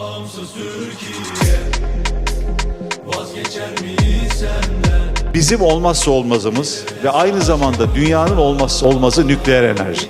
Bağımsız Türkiye. Vazgeçer miyiz senden? Bizim olmazsa olmazımız ve aynı zamanda dünyanın olmazsa olmazı nükleer enerji.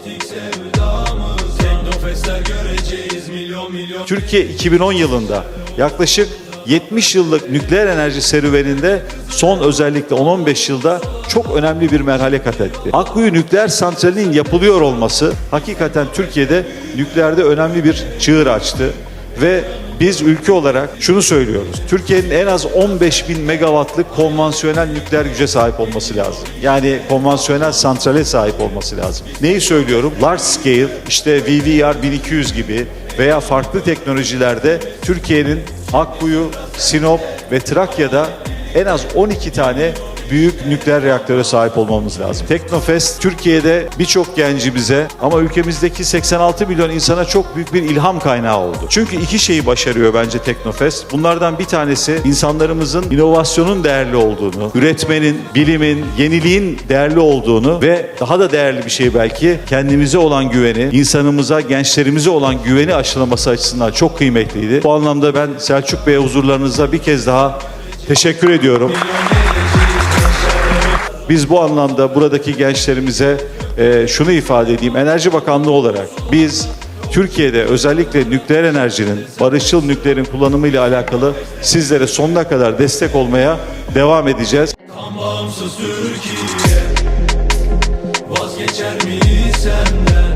Türkiye 2010 yılında yaklaşık 70 yıllık nükleer enerji serüveninde son özellikle 10-15 yılda çok önemli bir merhale kat etti. Akkuyu nükleer santralinin yapılıyor olması hakikaten Türkiye'de nükleerde önemli bir çığır açtı ve biz ülke olarak şunu söylüyoruz. Türkiye'nin en az 15 bin megawattlık konvansiyonel nükleer güce sahip olması lazım. Yani konvansiyonel santrale sahip olması lazım. Neyi söylüyorum? Large scale işte VVR 1200 gibi veya farklı teknolojilerde Türkiye'nin Akkuyu, Sinop ve Trakya'da en az 12 tane büyük nükleer reaktöre sahip olmamız lazım. Teknofest Türkiye'de birçok gencimize ama ülkemizdeki 86 milyon insana çok büyük bir ilham kaynağı oldu. Çünkü iki şeyi başarıyor bence Teknofest. Bunlardan bir tanesi insanlarımızın inovasyonun değerli olduğunu, üretmenin, bilimin, yeniliğin değerli olduğunu ve daha da değerli bir şey belki kendimize olan güveni, insanımıza, gençlerimize olan güveni aşılaması açısından çok kıymetliydi. Bu anlamda ben Selçuk Bey'e huzurlarınızda bir kez daha teşekkür ediyorum. Biz bu anlamda buradaki gençlerimize e, şunu ifade edeyim. Enerji Bakanlığı olarak biz Türkiye'de özellikle nükleer enerjinin, barışçıl nükleerin kullanımı ile alakalı sizlere sonuna kadar destek olmaya devam edeceğiz. Türkiye Vazgeçer miyiz senden